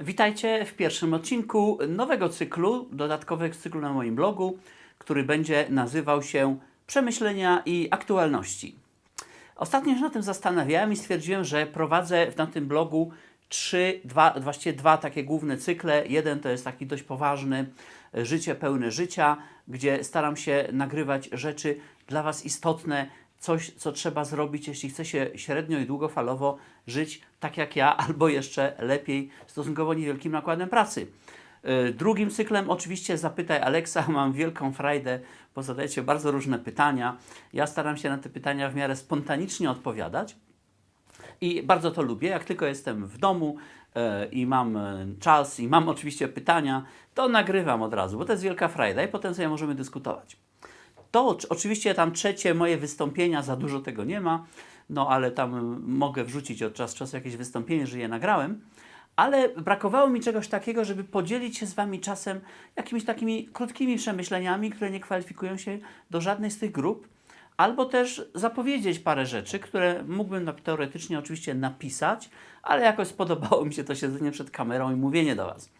Witajcie w pierwszym odcinku nowego cyklu, dodatkowego cyklu na moim blogu, który będzie nazywał się Przemyślenia i aktualności. Ostatnio się na tym zastanawiałem i stwierdziłem, że prowadzę na tym blogu trzy, dwa, właściwie dwa takie główne cykle. Jeden to jest taki dość poważny, życie pełne życia, gdzie staram się nagrywać rzeczy dla Was istotne, coś, co trzeba zrobić, jeśli chce się średnio i długofalowo żyć tak jak ja, albo jeszcze lepiej, stosunkowo niewielkim nakładem pracy. E, Drugim cyklem oczywiście Zapytaj Aleksa. Mam wielką frajdę, bo zadajecie bardzo różne pytania. Ja staram się na te pytania w miarę spontanicznie odpowiadać. I bardzo to lubię. Jak tylko jestem w domu e, i mam e, czas i mam oczywiście pytania, to nagrywam od razu, bo to jest wielka frajda i potem sobie możemy dyskutować. To oczy- oczywiście tam trzecie moje wystąpienia, za dużo tego nie ma, no ale tam y, mogę wrzucić od czasu do czasu jakieś wystąpienie, że je nagrałem. Ale brakowało mi czegoś takiego, żeby podzielić się z Wami czasem jakimiś takimi krótkimi przemyśleniami, które nie kwalifikują się do żadnej z tych grup, albo też zapowiedzieć parę rzeczy, które mógłbym teoretycznie oczywiście napisać, ale jakoś spodobało mi się to siedzenie przed kamerą i mówienie do Was.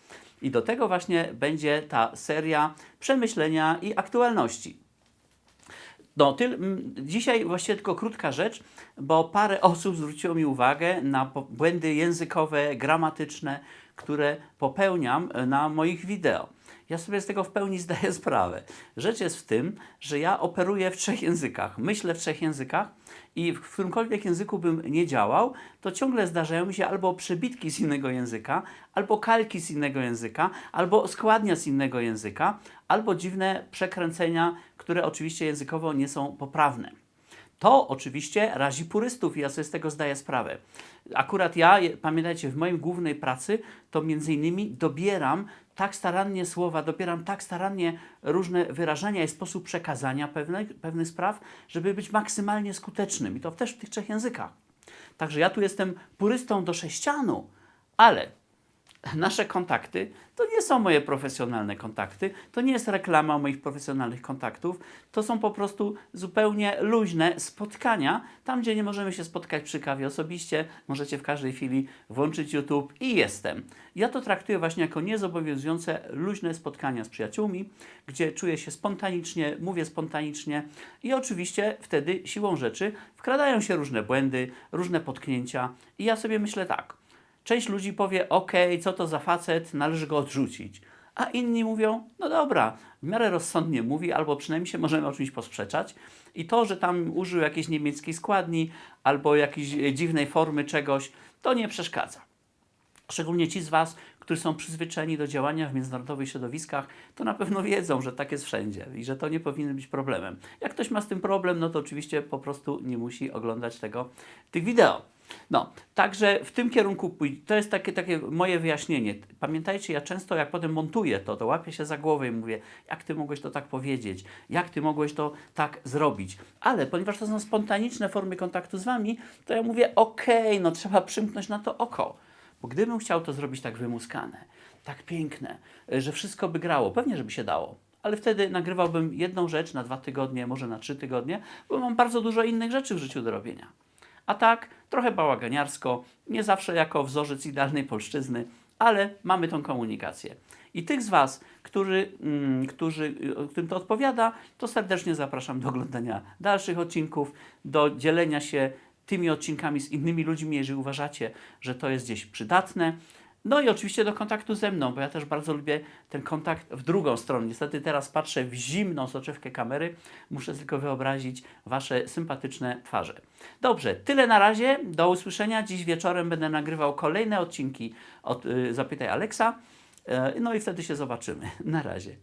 I do tego właśnie będzie ta seria przemyślenia i aktualności. No, dzisiaj właściwie tylko krótka rzecz, bo parę osób zwróciło mi uwagę na błędy językowe, gramatyczne, które popełniam e, na moich wideo. Ja sobie z tego w pełni zdaję sprawę. Rzecz jest w tym, że ja operuję w trzech językach, myślę w trzech językach i w którymkolwiek języku bym nie działał, to ciągle zdarzają mi się albo przebitki z innego języka, albo kalki z innego języka, albo składnia z innego języka, albo dziwne przekręcenia, które oczywiście językowo nie są poprawne. To oczywiście razi purystów i ja sobie z tego zdaję sprawę. Akurat ja, pamiętajcie, w mojej głównej pracy to między innymi dobieram tak starannie słowa, dobieram tak starannie różne wyrażenia i sposób przekazania pewnych, pewnych spraw, żeby być maksymalnie skutecznym i to też w tych trzech językach. Także ja tu jestem purystą do sześcianu, ale nasze kontakty to nie są moje profesjonalne kontakty, to nie jest reklama moich profesjonalnych kontaktów, to są po prostu zupełnie luźne spotkania, tam gdzie nie możemy się spotkać przy kawie osobiście, możecie w każdej chwili włączyć YouTube i jestem. Ja to traktuję właśnie jako niezobowiązujące, luźne spotkania z przyjaciółmi, gdzie czuję się spontanicznie, mówię spontanicznie i oczywiście wtedy siłą rzeczy wkradają się różne błędy, różne potknięcia i ja sobie myślę tak, Część ludzi powie, ok, co to za facet, należy go odrzucić. A inni mówią, no dobra, w miarę rozsądnie mówi, albo przynajmniej się możemy o czymś posprzeczać. I to, że tam użył jakiejś niemieckiej składni, albo jakiejś e, dziwnej formy czegoś, to nie przeszkadza. Szczególnie ci z Was, którzy są przyzwyczajeni do działania w międzynarodowych środowiskach, to na pewno wiedzą, że tak jest wszędzie i że to nie powinno być problemem. Jak ktoś ma z tym problem, no to oczywiście po prostu nie musi oglądać tego, tych wideo. No, także w tym kierunku pój- to jest takie, takie moje wyjaśnienie. Pamiętajcie, ja często jak potem montuję to, to łapię się za głowę i mówię, jak ty mogłeś to tak powiedzieć, jak ty mogłeś to tak zrobić. Ale ponieważ to są spontaniczne formy kontaktu z wami, to ja mówię, okej, no trzeba przymknąć na to oko. Bo gdybym chciał to zrobić tak wymuskane, tak piękne, y, że wszystko by grało, pewnie, żeby się dało. Ale wtedy nagrywałbym jedną rzecz na dwa tygodnie, może na trzy tygodnie, bo mam bardzo dużo innych rzeczy w życiu do robienia. A tak, trochę bałaganiarsko, nie zawsze jako wzorzec idealnej polszczyzny, ale mamy tą komunikację. I tych z Was, którzy, mm, którzy, którym to odpowiada, to serdecznie zapraszam do oglądania dalszych odcinków, do dzielenia się tymi odcinkami z innymi ludźmi, jeżeli uważacie, że to jest gdzieś przydatne. No i oczywiście do kontaktu ze mną, bo ja też bardzo lubię ten kontakt w drugą stronę. Niestety teraz patrzę w zimną soczewkę kamery, muszę tylko wyobrazić Wasze sympatyczne twarze. Dobrze, tyle na razie. Do usłyszenia. Dziś wieczorem będę nagrywał kolejne odcinki od y, Zapytaj Aleksa. E, no i wtedy się zobaczymy. Na razie.